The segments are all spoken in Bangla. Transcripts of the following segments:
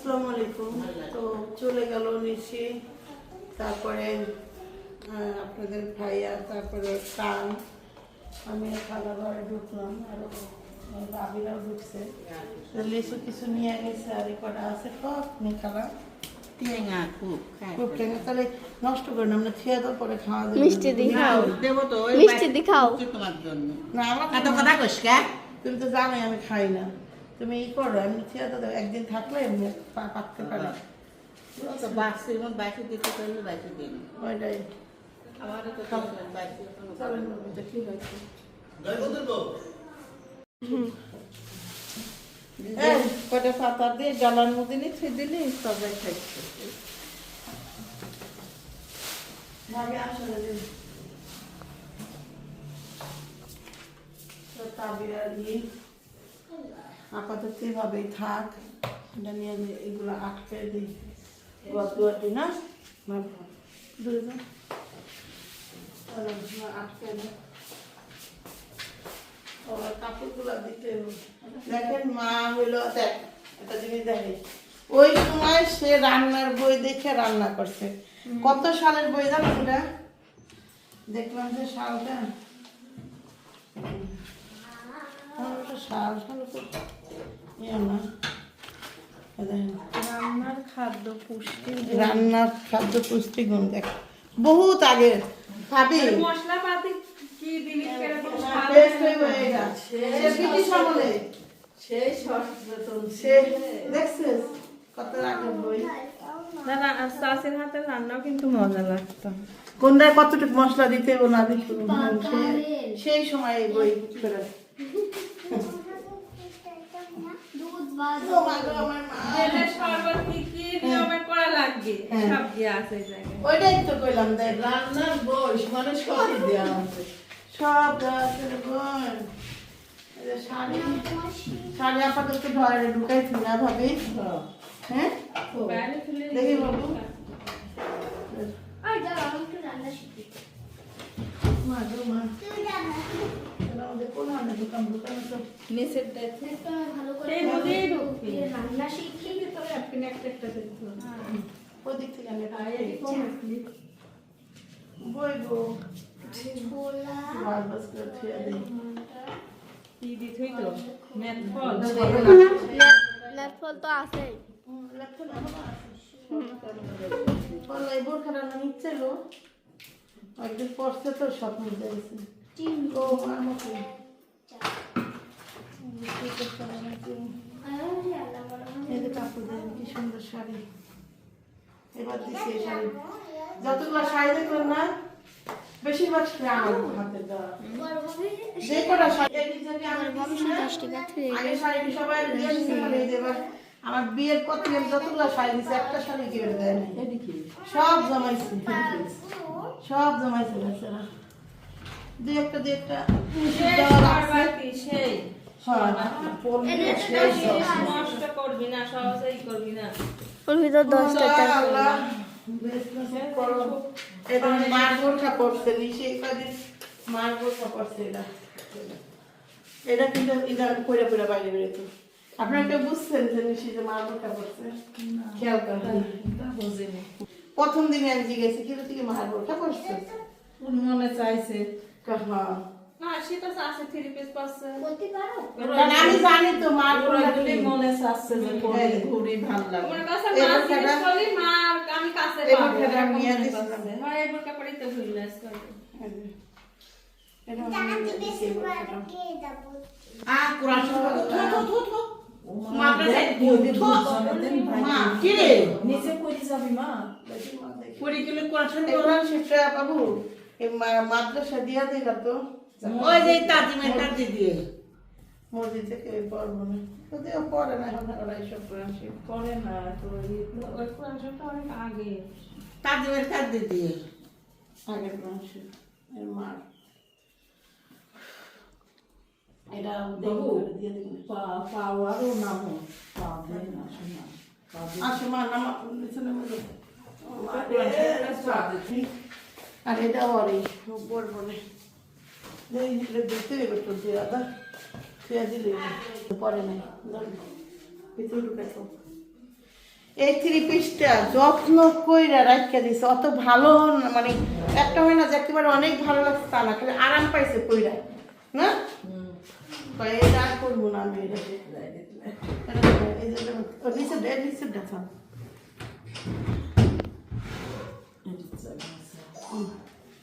আসসালামু আলাইকুম। তো চলে গেল নিশি তারপরে আপনাদের ভাইয়া তারপরে কান। আমি খালা ঘরে ঢুকলাম আর বাবিরাও ঢুকছে। লিচু কিছু নিয়ে গেছে আর কটা আছে সব নিয়ে খালা। টেঙা খুব খাই খুব টেঙা তাহলে নষ্ট করে না আমরা খেয়ে দাও পরে খাওয়া মিষ্টি দেবো তো মিষ্টি তোমার জন্য। না আমার কথা কইস তুমি তো জানোই আমি খাই না। তুমি ই করো আমি খেয়ে দাও একদিন থাকলে পা- পাকতে পারে। তো বাসের মধ্যে বাইকে দিতে পারলে বাইকে দিন ওইটাই আমারও তো বাইকে চলেন বাবিটা, কি হয়েছে? এই, কটা পাতা দিয়ে মধ্যে দিলে সবাই খাইছে। তাবিরা আপাতত এভাবেই থাক। এটা নিয়ে যে এগুলো আটকে দিই। গদুয়াটি না? দূরে না, আটকে দিই কাপড়গুলো দিতে। দেখেন মা হইল দেখ একটা জিনিস দেখে ওই সময় সে রান্নার বই দেখে রান্না করছে। কত সালের বই জানো এটা দেখলাম যে সালটা। ইয়ে না রান্নার খাদ্য পুষ্টি রান্নার খাদ্য পুষ্টিগুণ দেখ। বহুত আগে ভাবি মশলাপাতি কি দিলি। সে ব্রিটিশ আমলে। সেই সচেতন সে দেখছিস? কত আগের বই। না হাতের রান্নাও কিন্তু মজা লাগতো। কোনটায় কতটুকু মশলা দিতে ও না দিতে সেই সময় এই বই ওইটাই তো কইলাম দেখ রান্নার বয়স মানে সবই দেওয়া আছে সব দেওয়া আছে শাড়ি শাড়ি আপাতত ঘরে ঢুকাইছি না ভাবি। হ্যাঁ। বাইরে ফেলে দেখি বাবু মা গো মা তাহলে আমাদের কোন আনে দোকান দেখে রান্না শিখি তবে আপনি একটা একটা দেখতে ওদিক থেকে ফল ফল এই বোরখাটা না নিচ্ছিল একদিন পড়ছে তো স্বপ্ন দেখছে। ও মতো এই যে কাপড় দেন কি সুন্দর শাড়ি। এবার দিচ্ছি এই শাড়ি। যতগুলো শাড়ি দেখলেন না বেশিরভাগ আমার হাতে দেওয়া। যে কটা শাড়ি এই শাড়ি সবাই দিয়ে বিয়ের পর থেকে আমি যতগুলো শাড়ি দিচ্ছে একটা শাড়ি কেউ দেয় না সব জমাইছে সব জমাইছে বেচারা। দুই একটা দু একটা। সেই। হ্যাঁ, ওর ভিতর দশটা এটা। কিন্তু এটা কইরা কইরা বাইরে বেরোতো আপনারা কেউ বুঝছেন যে নিশি যে মার বোরখা পড়ছে খেয়াল করেন। প্রথম দিনে আমি জিজ্ঞেসি কিন্তু তুই মার বোরখা পড়ছে মনে চাইছে। হ্যাঁ। পিস আমি জানি তো মনে চাচ্ছে যে ঘুরি ভালো। মনে। হয় মাদ্রাসা দিয়া দিলা তো। ওই যে তাজিমের কাছে দিয়ে মসজিদ থেকে পড়ব না? যদিও পড়ে না এখন ওরা এইসব কোরআন শিখ করে না তো ওই কোরআন শরীফটা অনেক আগে। তাজিমের কাছে দিয়ে। আগের কোরআন শিখ এর মার। এটা দেখো পাওয়ারও নাম পাবে না শোনা আসো মা নামা নিচে নেমে যাও। ও মা রে, আর এটা ওরই পড়ব না। এটা একটু দিয়ে আদা খেয়ে দিলে পরে নাই এই থ্রি যত্ন কইরা রাখতে দিছে অত ভালো মানে একটা হয় না যে একেবারে অনেক ভালো লাগছে তা না খালি আরাম পাইছে কইরা না এই আর করব না আমি এটা এটা- এটা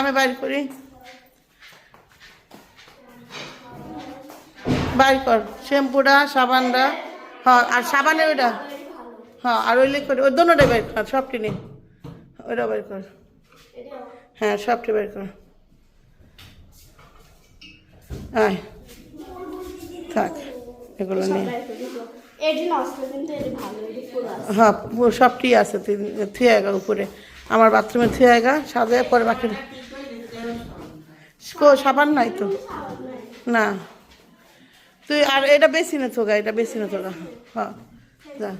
আমি বাইর করি। বাইর কর। শ্যাম্পুটা সাবানটা হ্যাঁ আর সাবানের ওইটা হ্যাঁ আর ওই লিকুইড ওই দোনোটাই বের কর সবটি নে। ওইটা বের কর। হ্যাঁ সবটি বের কর। আয়। থাক এগুলো নিয়ে হ্যাঁ সবটি আছে থুয়ে গা উপরে। আমার বাথরুমে থুয়ে গা সাজায় পরে বাকি কো সাবান নাই তো। না। তুই আর এটা বেশি না তোগা এটা বেশি না তোগা হ্যাঁ যা।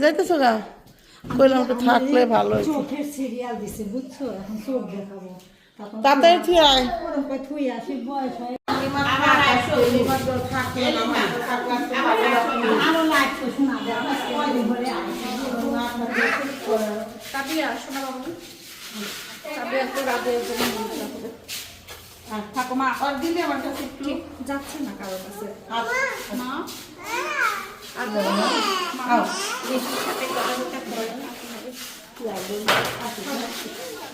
যাইতেছো গা? কইলাম তো থাকলে ভালো চোখের সিরিয়াল দিছে বুঝছ? এখন চোখ দেখাবো। তখন তাড়াতাড়ি থুয়ে আয়। আসি বয়স হয়। আমার কাবিয়া শোনা বাবু কাবিয়া তো রাতে থাকো মা। আর দিলে আমার কাছে একটু। যাচ্ছে না কারোর কাছে। মা? আও।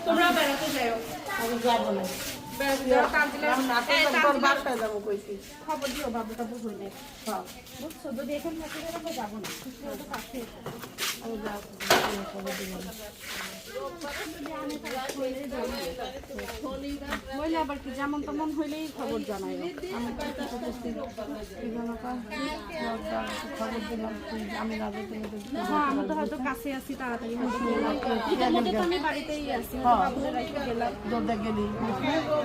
তোমরা বেড়াতে যাও যাব না। বেড়াতে যাও যাব খবর দিও বাবু টাবু হইলে বুঝছ যদি এখানে থাকি তাহলে যাব না কাছে হইলে আবার কি যেমন তেমন হইলেই খবর জানাই আমি তো খবর দিলাম আমি না হ্যাঁ আমি হয়তো কাছে আছি তাড়াতাড়ি হয়তো গেলাম। ইতিমধ্যে আমি বাড়িতেই আছি গেলাম। গেলি।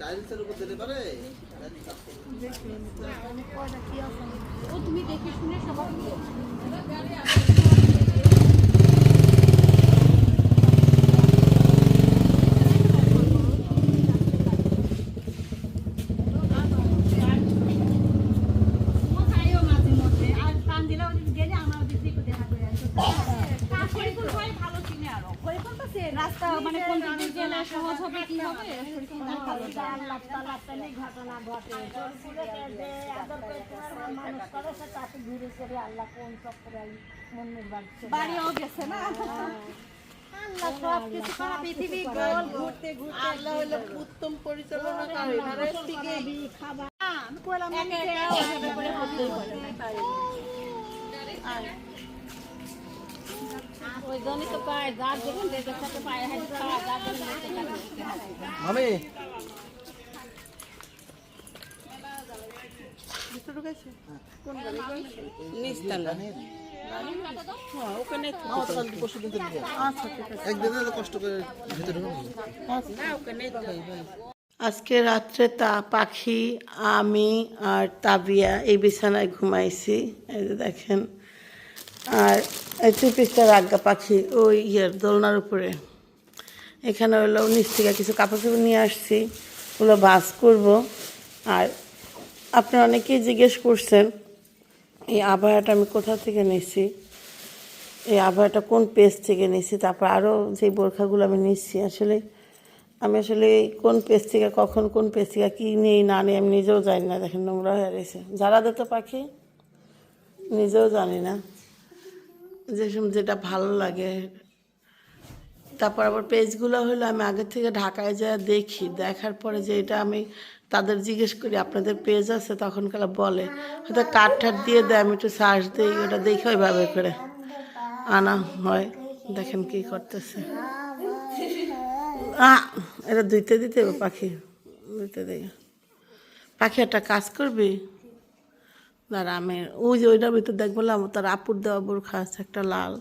টাইলসের উপর দিতে পারে? ও তুমি দেখে শুনে সবার রাস্তা মানে কোন দিক দিয়ে গেলে সহজ হবে কি হবে ঘটনা ঘটে মানুষ করে সে তাকে ঘুরে করে আল্লাহ কোন চক্করে মনের বাড়িও গেছে না। আল্লাহ সব কিছু সারা পৃথিবী গোল ঘুরতে ঘুরতে আল্লাহ হইল উত্তম পরিচালনাকারী মানে থেকে খাবার আমি কইলাম একে ওইভাবে করে হতেই পারে। ওই জন্যই তো পায় যার যখন দেখে সাথে পায়ে হাতে খাওয়া যার যখন দেখে তো? কষ্ট করে ভিতরে আজকে রাত্রে তা পাখি আমি আর তাবিয়া এই বিছানায় ঘুমাইছি। এই যে দেখেন। আর এই রাগা পাখি ওই ইয়ের দোলনার উপরে। এখানে হলো নিচ থেকে কিছু কাপড় চোপড় নিয়ে আসছি। ওগুলো বাস করব। আর আপনারা অনেকেই জিজ্ঞেস করছেন, এই আবহাওয়াটা আমি কোথা থেকে নিয়েছি এই আবহাওয়াটা কোন পেজ থেকে নিয়েছি তারপর আরও যে বোরখাগুলো আমি নিচ্ছি, আসলে আমি আসলে কোন পেজ থেকে, কখন কোন পেজ থেকে, কী নেই, না নেই, আমি নিজেও জানি না। দেখেন নোংরা হয়ে রয়েছে। যারা দিত পাখি, নিজেও জানি না। যে যেটা ভালো লাগে। তারপর আবার পেজগুলো হলো আমি আগে থেকে ঢাকায় যা দেখি, দেখার পরে যে এটা আমি তাদের জিজ্ঞেস করি, আপনাদের পেজ আছে? তখন কালা বলে, হয়তো কাঠ ঠাট দিয়ে দেয়, আমি একটু শ্বাস দিই, ওটা দেখে ওইভাবে করে। আনা হয়, দেখেন কি করতেছে। এটা দুইতে দিতে পাখি দুইতে দিই। পাখি একটা কাজ করবি? দাঁড়া, আমি ওই যে ওইটার ভিতর দেখ বললাম, তার আপুর দেওয়া বোরখা আছে, একটা লাল।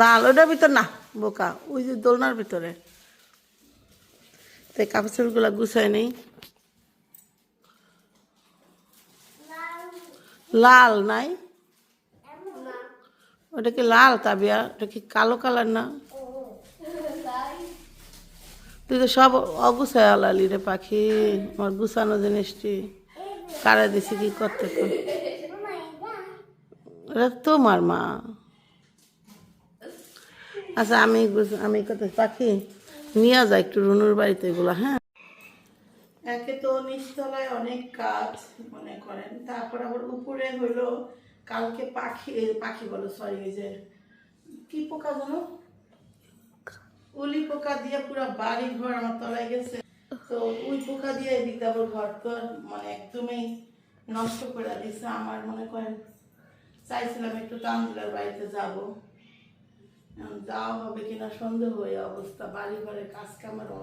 লাল ওটার ভিতর না। বোকা, ওই যে দোলনার ভিতরে। তাই কাপড় কাপড়গুলো গুছাই নেই। লাল নাই? ওটা কি লাল, তাবিয়া? ওটা কি কালো কালার না? তুই তো সব অগুছায় আলালি রে পাখি, আমার গুছানো জিনিসটি। কারা দিছি, কি করতে তোমার মা। আচ্ছা আমি আমি কত পাখি নিয়ে যা একটু রুনুর বাড়িতে এগুলো হ্যাঁ? একে তো নিচতলায় অনেক কাজ মনে করেন, তারপর আবার উপরে হলো কালকে পাখি পাখি বলো সরি যে কি পোকা উলি পোকা দিয়ে পুরো বাড়ি ঘর আমার তলায় গেছে। তো ওই পোকা দিয়ে এদিকে আবার ঘর তো মানে একদমই নষ্ট করে দিছে। আমার মনে করেন চাইছিলাম একটু তান্দিলার বাড়িতে যাব। যাওয়া হবে কিনা সন্দেহ হয়ে অবস্থা, বাড়ি ঘরে কাজ কামেরও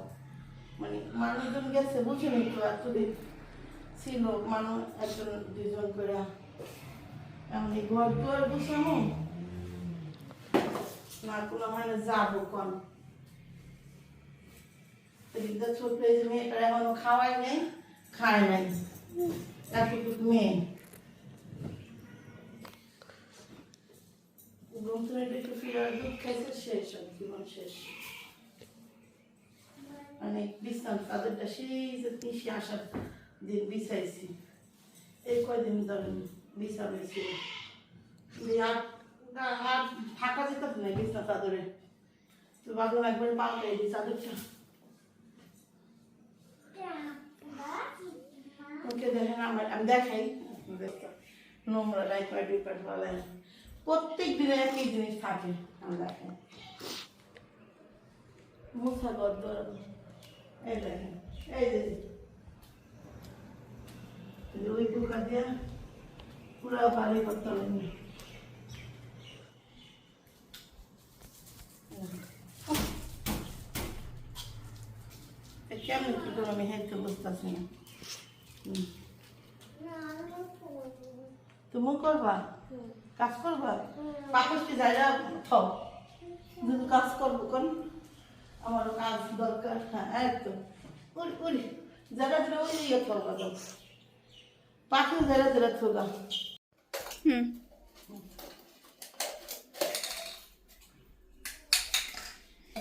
মানে মানুষজন গেছে বুঝেনি তো এতদিন ছিল, মানুষ একজন দুজন করে এমন ঘর দুয়ার বুঝামো না, কোনো মানে যাব কন। ছোট মেয়েটা এখনও খাওয়াই নেই, খায় নাই। এতটুকু মেয়ে? থেকে একটু ফিরে দুধ খাইছে শেষ আর জীবন শেষ মানে বিশ্রাম তাদেরটা সেই যে তিনশে আসার দিন বিছাইছি এই কয়দিন ধরেন ছিল আর আর- থাকা যেত না বিছনা চাদরে তো ভাবলাম একবার পাল্টাই দিই চাদরটা ওকে দেখেন আমার আমি দেখাই নোংরা ডাইপার ডিপার বলেন প্রত্যেক দিনে একই জিনিস থাকে আমি দেখাই মুসা গদ্দ এই দেখেন এই যে এই যে ওই পোকা দিয়ে পুরো বাড়ি করতে হবে। কেমন কি করে আমি হেঁটে বুঝতেছি না? হুম। তুমি করবা? কাজ করবা? পাকসটি যাইরা থাও যদি কাজ করব কোন? আমার কাজ দরকার। হ্যাঁ একদম উড়ি উড়ি। যারা যারা ওই ইয়ে থাকবা তো পাখি যারা যারা থাকা হুম।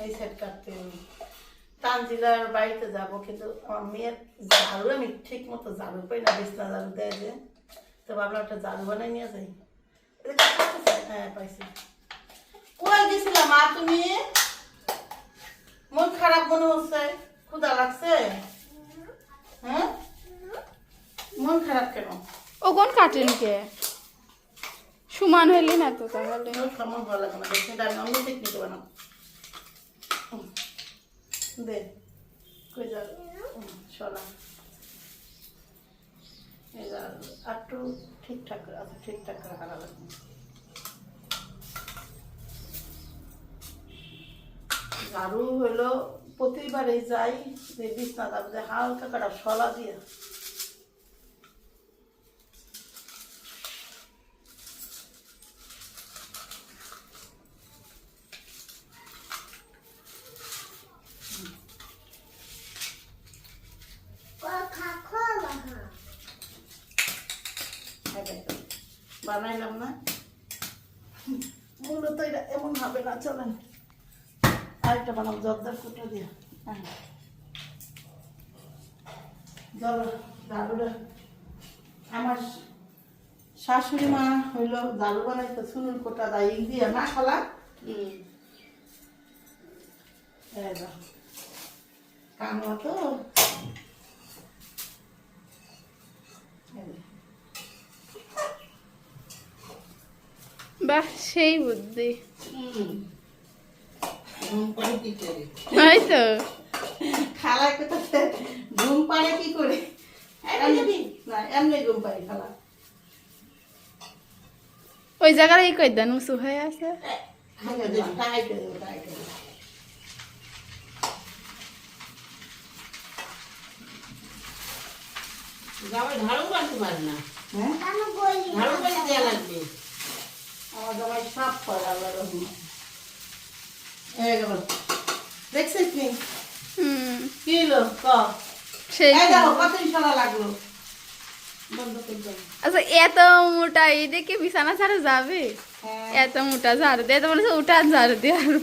এই সেট কাটতে হবে। তানজিলার বাড়িতে যাব কিন্তু আমার মেয়ের ঝাড়ু আমি ঠিক মতো ঝাড়ু পাই না বিছনা ঝাড়ু দেয় যে। তো ভাবলাম একটা ঝাড়ু বানাই নিয়ে যাই? হ্যাঁ পাইছি কই গেছিলাম মা তুমি? মন খারাপ মনে হচ্ছে ক্ষুধা লাগছে? হ্যাঁ? মন খারাপ কেন? ও কোন কাটেন কে? সমান হইলি না তো তাহলে। মন ভালো লাগে না ডাল আমি ঠিক নিতে বানাও হুম। দে কই যাও সরা এই যা একটু ঠিকঠাক ঠিকঠাক রাখা হলো প্রতিবারে যাই যে বিছনা হালকা কাটা সলা দিয়ে এই দেখো, বানাইলাম না। মূলত এটা এমন হবে না চলেন। আরেকটা বানাবো জর্দার কুটো দিয়ে। হ্যাঁ। জল দাদুরা আমার শাশুড়ি মা হইল দাদু বানাইতো সুনুর কোটা দা দিয়ে না খালা দেখো। তো। বাহ সেই বুদ্ধি। তাই তো। খালা কোথাতে? ঘুম পাড়ে কি করে? না এমনি ঘুম পাড়ে খালা। ওই জায়গার এই কই দেন উঁচু হয়ে আছে? ঝাড়ু পারে না। ঝাড়ু দেওয়া লাগবে। আমার জামাই সাপ করে আল্লাহ রহমান গেল দেখছিস কি? ক লাগল। আচ্ছা এত মোটা এই দেখে বিছানা ছাড়া যাবে? হ্যাঁ। এত মোটা ঝাড়ু দিয়ে তো মনে হচ্ছে উঠান ঝাড়ু দিয়ে আর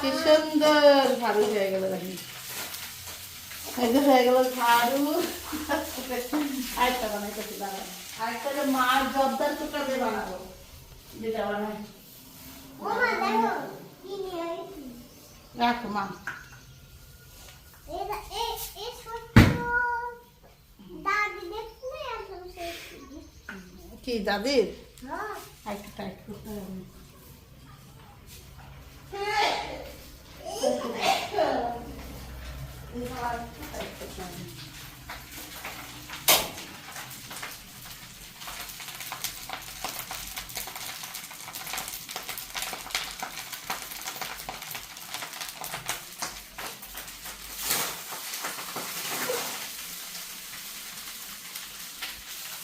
কি সুন্দর ঝাড়ু হয়ে গেল হয়ে গেল ঝাড়ু। আরেকটা বানাইতেছি দাঁড়া আরেকটা যে মার জর্দার টুকরা দিয়ে বানাবো। যেটা বানাই রাখো মা। কি দাদির? আরেকটা টাইট করতে হবে ঝাড়ু রেডি হুম এবার ওই ঝাড়ুটা বানাবো এটা বানবো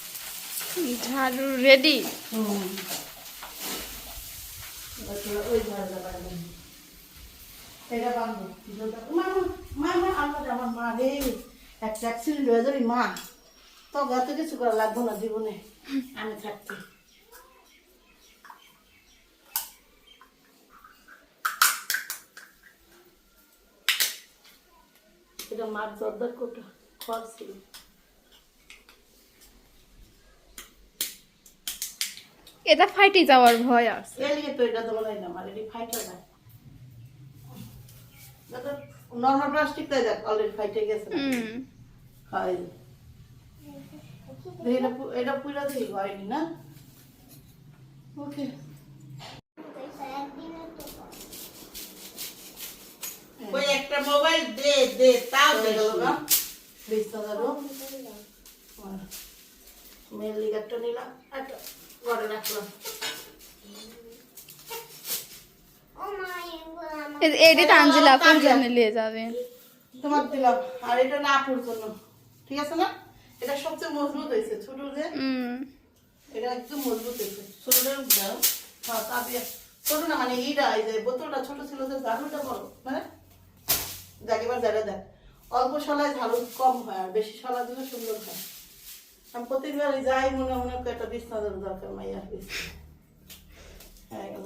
মামা মামা আমার আমার মা রে। একটা অ্যাক্সিডেন্ট হয়ে যাবি, মা। তো এত কিছু করা লাগবো না জীবনে। আমি থাকতে এটা মার জর্দার কোটা, খড় ছিল। এটা ফাইটে যাওয়ার ভয় আছে। এলিয়ে তো এটা তো বলাই না এটি ফাইটে না। নর্মাল প্লাস্টিকটাই দেখ অলরেডি ফাইটে গেছে। হুম। হয়। এটা এটা পুরা দিয়ে হয়নি না? ওকে। ওই একটা মোবাইল দে দে তাও দে গেল না বিশ হাজারও মেয়ের লিগারটা নিলাম। একটা। এটি তানজিলা আপুর জন্য নিয়ে যাবে তোমার দিলাম আর এটা না আপুর জন্য। ঠিক আছে না? এটা সবচেয়ে মজবুত হয়েছে ছোট যে এটা একদম মজবুত হয়েছে। ছোটটা দাও। হ্যাঁ ছোট না মানে এইটা এই যে বোতলটা ছোট ছিল যে ঝাড়ুটা বড় মানে? যাকে এবার ঝাড়ে দেয় অল্প সলায় ঝাড়ু কম হয় আর বেশি সলা দিলে সুন্দর হয়। আমি প্রত্যেকবার যাই মনে মনে একটা বিছনা দরকার মাইয়ার বিছনা হয়ে হ্যাঁ, গেল